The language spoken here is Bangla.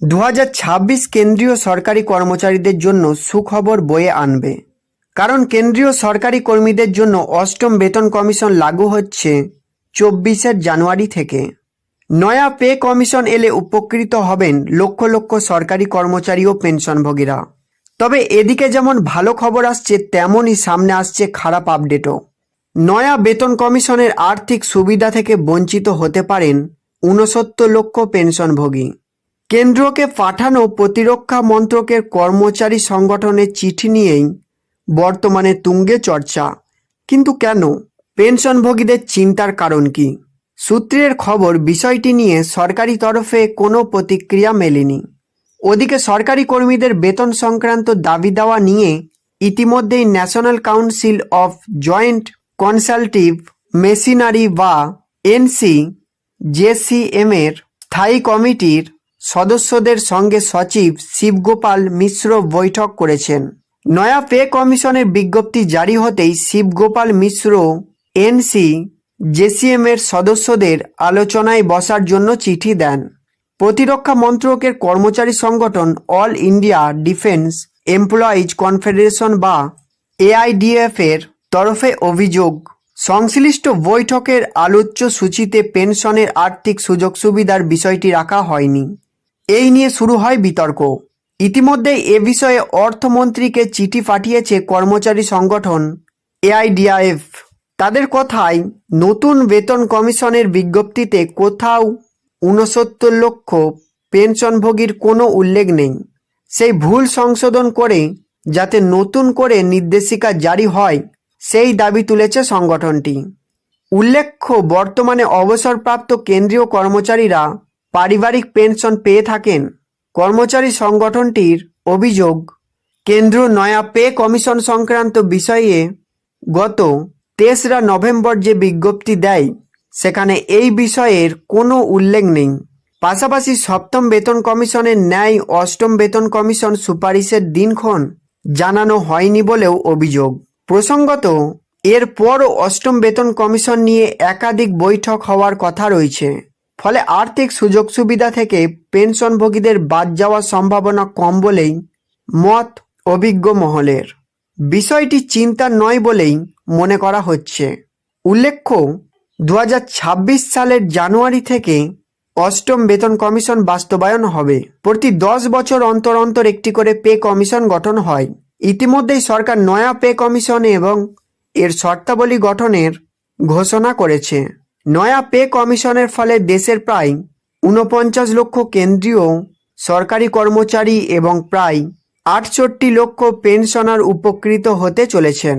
দু হাজার ছাব্বিশ কেন্দ্রীয় সরকারি কর্মচারীদের জন্য সুখবর বয়ে আনবে। কারণ কেন্দ্রীয় সরকারি কর্মীদের জন্য অষ্টম বেতন কমিশন লাগু হচ্ছে চব্বিশের জানুয়ারি থেকে। নয়া পে কমিশন এলে উপকৃত হবেন লক্ষ লক্ষ সরকারি কর্মচারী ও পেনশনভোগীরা। তবে এদিকে যেমন ভালো খবর আসছে, তেমনই সামনে আসছে খারাপ আপডেটও। নয়া বেতন কমিশনের আর্থিক সুবিধা থেকে বঞ্চিত হতে পারেন ঊনসত্তর লক্ষ পেনশনভোগী। কেন্দ্রকে পাঠানো প্রতিরক্ষা মন্ত্রকের কর্মচারী সংগঠনের চিঠি নিয়েই বর্তমানে তুঙ্গে চর্চা। কিন্তু কেন? পেনশনভোগীদের চিন্তার কারণ কি? সূত্রের খবর, বিষয়টি নিয়ে সরকারি তরফে কোনো প্রতিক্রিয়া মেলেনি। ওদিকে সরকারি কর্মীদের বেতন সংক্রান্ত দাবি দেওয়া নিয়ে ইতিমধ্যেই national council of joint consultative machinery বা এনসি জেসিএমের স্থায়ী কমিটির সদস্যদের সঙ্গে সচিব শিবগোপাল মিশ্র বৈঠক করেছেন। নয়া পে কমিশনের বিজ্ঞপ্তি জারি হতেই শিবগোপাল মিশ্র, এনসি, জেসিএম এর সদস্যদের আলোচনায় বসার জন্য চিঠি দেন। প্রতিরক্ষা মন্ত্রকের কর্মচারী সংগঠন all India defence employees confederation বা এআইডিএফ এর তরফে অভিযোগ, সংশ্লিষ্ট বৈঠকের আলোচ্য সূচিতে পেনশনের আর্থিক সুযোগ সুবিধার বিষয়টি রাখা হয়নি। এই নিয়ে শুরু হয় বিতর্ক। ইতিমধ্যেই এ বিষয়ে অর্থমন্ত্রীকে চিঠি পাঠিয়েছে কর্মচারী সংগঠন এআইডিআইএফ। তাদের কথায়, নতুন বেতন কমিশনের বিজ্ঞপ্তিতে কোথাও ঊনসত্তর লক্ষ পেনশনভোগীর কোনো উল্লেখ নেই। সেই ভুল সংশোধন করে, যাতে নতুন করে নির্দেশিকা জারি হয়, সেই দাবি তুলেছে সংগঠনটি। উল্লেখ্য, বর্তমানে অবসরপ্রাপ্ত কেন্দ্রীয় কর্মচারীরা পারিবারিক পেনশন পেয়ে থাকেন। কর্মচারী সংগঠনটির অভিযোগ, কেন্দ্র নয়া পে কমিশন সংক্রান্ত বিষয়ে গত তেসরা নভেম্বর যে বিজ্ঞপ্তি দেয়, সেখানে এই বিষয়ের কোনো উল্লেখ নেই। পাশাপাশি সপ্তম বেতন কমিশনের ন্যায় অষ্টম বেতন কমিশন সুপারিশের দিনক্ষণ জানানো হয়নি বলেও অভিযোগ। প্রসঙ্গত, এরপরও অষ্টম বেতন কমিশন নিয়ে একাধিক বৈঠক হওয়ার কথা রয়েছে। ফলে আর্থিক সুযোগ সুবিধা থেকে পেনশনভোগীদের বাদ যাওয়ার সম্ভাবনা কম বলেই মত অভিজ্ঞ মহলের। বিষয়টি চিন্তার নয় বলেই মনে করা হচ্ছে। উল্লেখ্য দু হাজার ছাব্বিশ সালের জানুয়ারি থেকে অষ্টম বেতন কমিশন বাস্তবায়ন হবে। প্রতি দশ বছর অন্তর অন্তর একটি করে পে কমিশন গঠন হয়। ইতিমধ্যেই সরকার নয়া পে কমিশন এবং এর শর্তাবলী গঠনের ঘোষণা করেছে। নয়া পে কমিশনের ফলে দেশের প্রায় ঊনপঞ্চাশ লক্ষ কেন্দ্রীয় সরকারি কর্মচারী এবং প্রায় আটষট্টি লক্ষ পেনশনার উপকৃত হতে চলেছেন।